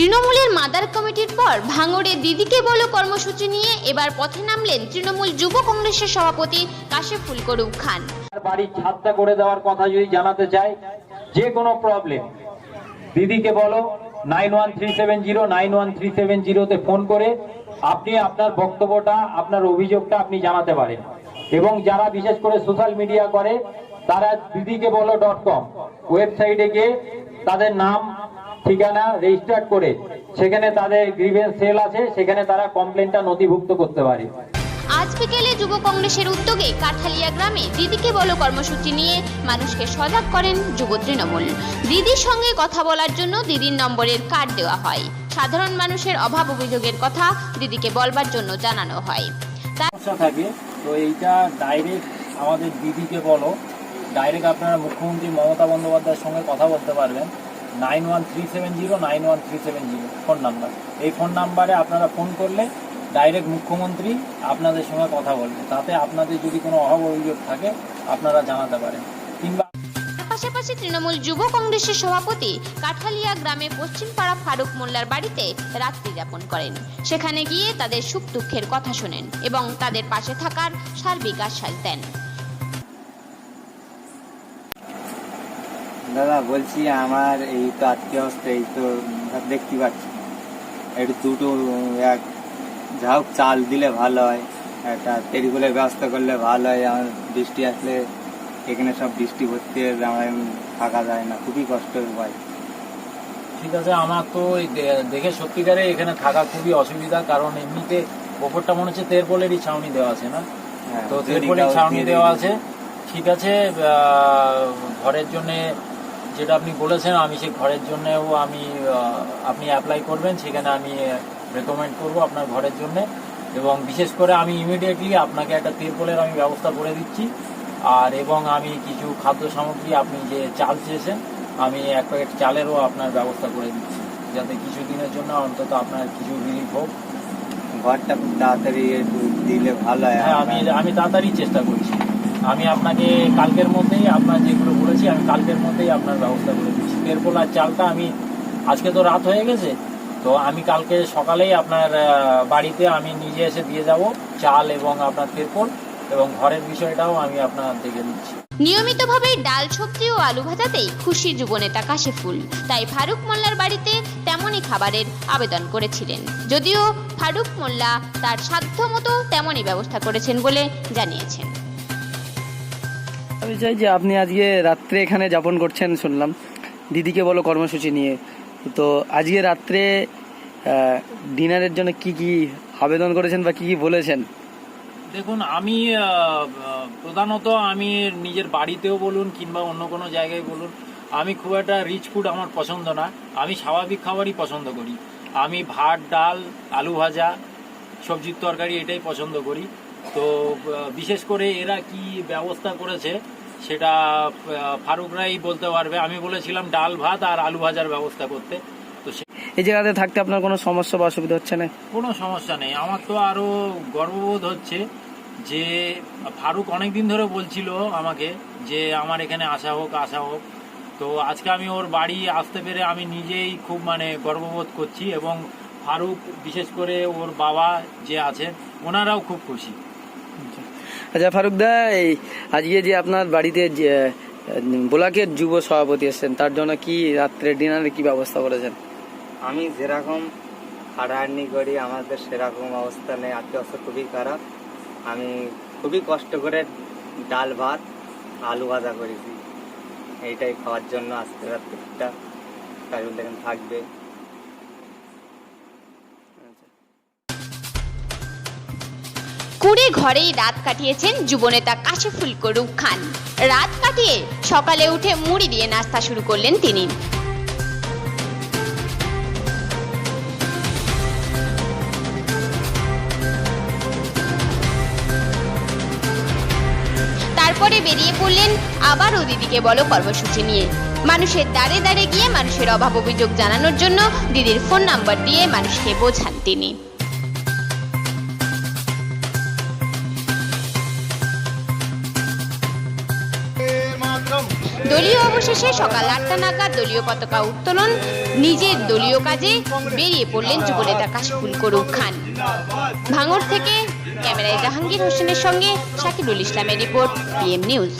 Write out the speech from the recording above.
তৃণমূলের মাদার কমিটির পর ভাঙড়ে দিদিকে বলো কর্মসূচি নিয়ে এবার পথে নামলেন তৃণমূল যুব কংগ্রেসের সভাপতি কাশেফুল করুম খান। বাড়ির ছাদটা করে দেওয়ার কথা যদি জানাতে চাই, যে কোনো প্রবলেম দিদিকে বলো nine one three seven zero nine one three seven জিরোতে ফোন করে আপনি আপনার বক্তব্যটা, আপনার অভিযোগটা আপনি জানাতে পারেন। এবং যারা বিশেষ করে সোশ্যাল মিডিয়া করে, তারা দিদিকে বলো ডট কম ওয়েবসাইটে গিয়ে তাদের নাম ঠিকানা রেজিস্টার করে সেখানে তাদের গ্রিভেন্স সেল আছে সেখানে তারা কমপ্লেনটা নথিভুক্ত করতে পারে। আজ বিকেলে যুব কংগ্রেসের উদ্যোগে কাঠালিয়া গ্রামে দিদিকে বলো কর্মসূচি নিয়ে মানুষকে সজাগ করেন যুব তৃণমূল। দিদির সঙ্গে কথা বলার জন্য দিদির নম্বরের কার্ড দেওয়া হয়। সাধারণ মানুষের অভাব অভিযোগের কথা দিদিকে বলবার জন্য জানানো হয়। সমস্যা থাকে তো এইটা ডাইরেক্ট আমাদের দিদিকে বলো। ডাইরেক্ট আপনারা মুখ্যমন্ত্রী মমতা বন্দ্যোপাধ্যায়ের সঙ্গে কথা বলতে পারবেন। Nine one three seven zero, nine one three seven zero, phone number. এই ফোন নাম্বারে আপনারা ফোন করলে ডাইরেক্ট মুখ্যমন্ত্রী আপনাদের সঙ্গে কথা বলবে। তাতে আপনাদের যদি কোনো অভাব অভিযোগ থাকে, আপনারা জানাতে পারেন। কিংবা পাশাপাশি তৃণমূল যুব কংগ্রেসের সভাপতি কাঠালিয়া গ্রামে পশ্চিমপাড়া ফারুক মোল্লার বাড়িতে রাত্রি যাপন করেন। সেখানে গিয়ে তাদের সুখ দুঃখের কথা শোনেন এবং তাদের পাশে থাকার সার্বিক আশ্বাস দেন। দাদা বলছি আমার এই তো আত্মীয় অবস্থা এই তো দেখতে পাচ্ছি। একটু দুটো এক যা হোক চাল দিলে ভালো হয় একটা টেরিগুলের ব্যবস্থা করলে ভালো হয় আমার বৃষ্টি আসলে এখানে সব বৃষ্টি ভর্তি আমার থাকা যায় না খুবই কষ্ট হয় ঠিক আছে আমার তো দেখে সত্যিকারে এখানে থাকা খুবই অসুবিধা কারণ এমনিতে ওপরটা মনে হচ্ছে তেরপলেরই ছাউনি দেওয়া আছে না? হ্যাঁ, তো তেরপলের ছাউনি দেওয়া আছে। ঠিক আছে আহ, ঘরের জন্য যেটা আপনি বলেছেন আমি সেই ঘরের জন্যও আমি আপনি অ্যাপ্লাই করবেন সেখানে আমি রেকমেন্ড করব আপনার ঘরের জন্য। এবং বিশেষ করে আমি ইমিডিয়েটলি আপনাকে একটা তিরপলের আমি ব্যবস্থা করে দিচ্ছি। আর এবং আমি কিছু খাদ্য সামগ্রী আপনি যে চাল চেয়েছেন আমি এক প্যাকেট চালেরও আপনার ব্যবস্থা করে দিচ্ছি। যাতে কিছু দিনের জন্য অন্তত আপনার কিছু রিলিফ হোক। ঘরটা খুব তাড়াতাড়ি একটু দিলে ভালো হয়। হ্যাঁ আমি আমি তাড়াতাড়ি চেষ্টা করছি। আমি আপনাকে কালকের মধ্যেই আপনার যেগুলো বলেছি কালকের মধ্যেই আপনার ব্যবস্থা করে দিচ্ছি। তেরপোল আর চালটা আমি, আজকে তো রাত হয়ে গেছে, তো আমি কালকে সকালেই আপনার বাড়িতে আমি নিজে এসে দিয়ে যাব চাল এবং আপনার তেরপোল এবং ঘরের বিষয়টাও আমি আপনার দেখে দিচ্ছি নিয়মিতভাবে ডাল, সবজি ও আলু ভাজাতেই খুশি যুবনেতা কাশেফুল তাই ফারুক মোল্লার বাড়িতে তেমনই খাবারের আবেদন করেছিলেন। যদিও ফারুক মোল্লা তার সাধ্যমতো তেমনই ব্যবস্থা করেছেন বলে জানিয়েছেন। চাই যে আপনি আজকে রাত্রে এখানে যাপন করছেন, শুনলাম। দিদিকে বলো কর্মসূচি নিয়ে। তো আজকে রাত্রে ডিনারের জন্য কি কি আবেদন করেছেন বা কি কি বলেছেন? দেখুন, আমি প্রধানত আমি নিজের বাড়িতেও বলুন কিংবা অন্য কোনো জায়গায় বলুন, আমি খুব একটা রিচ ফুড আমার পছন্দ না। আমি স্বাভাবিক খাবারই পছন্দ করি। আমি ভাত, ডাল, আলু ভাজা, সবজির তরকারি এটাই পছন্দ করি। তো বিশেষ করে এরা কি ব্যবস্থা করেছে সেটা আহ, ফারুকরাই বলতে পারবে। আমি বলেছিলাম ডাল ভাত আর আলু ভাজার ব্যবস্থা করতে। তো এই জায়গাতে থাকতে আপনার কোনো সমস্যা বা অসুবিধা হচ্ছে না? কোনো সমস্যা নেই। আমার তো আরও গর্ববোধ হচ্ছে যে ফারুক অনেক দিন ধরে বলছিল আমাকে যে আমার এখানে আসা হোক আসা হোক। তো আজকে আমি ওর বাড়ি আসতে পেরে আমি নিজেই খুব মানে গর্ববোধ করছি এবং ফারুক বিশেষ করে ওর বাবা যে আছেন ওনারাও খুব খুশি। আচ্ছা ফারুকদা এই আজকে যে আপনার বাড়িতে বোলাকের যুব সভাপতি এসেছেন, তার জন্য কি রাত্রে ডিনারে কি ব্যবস্থা করেছেন? আমি যেরকম হাঁটাহাঁটি করি, আমাদের সেরকম অবস্থা নেই আত্মীয় অবস্থা খুবই খারাপ। আমি খুবই কষ্ট করে ডাল, ভাত, আলু ভাজা করেছি। এইটাই খাওয়ার জন্য আজকে রাত্রিটা কারণ দেখেন থাকবে। কুড়ে ঘরেই রাত কাটিয়েছেন যুবনেতা কাশেফুল করুম খান। রাত কাটিয়ে সকালে উঠে মুড়ি দিয়ে নাস্তা শুরু করলেন তিনি। তারপরে বেরিয়ে পড়লেন আবারও দিদিকে বলো কর্মসূচি নিয়ে। মানুষের দাঁড়ে দাঁড়ে গিয়ে মানুষের অভাব অভিযোগ জানানোর জন্য দিদির ফোন নাম্বার দিয়ে মানুষকে বোঝান তিনি। দলীয় অবশেষে সকাল আটটা নাগাদ দলীয় পতাকা উত্তোলন। নিজের দলীয় কাজে বেরিয়ে পড়লেন যুবনেতা কাশিফুল করুক খান। ভাঙড় থেকে ক্যামেরায় জাহাঙ্গীর হোসেনের সঙ্গে শাকিবুল ইসলামের রিপোর্ট, পিএম নিউজ।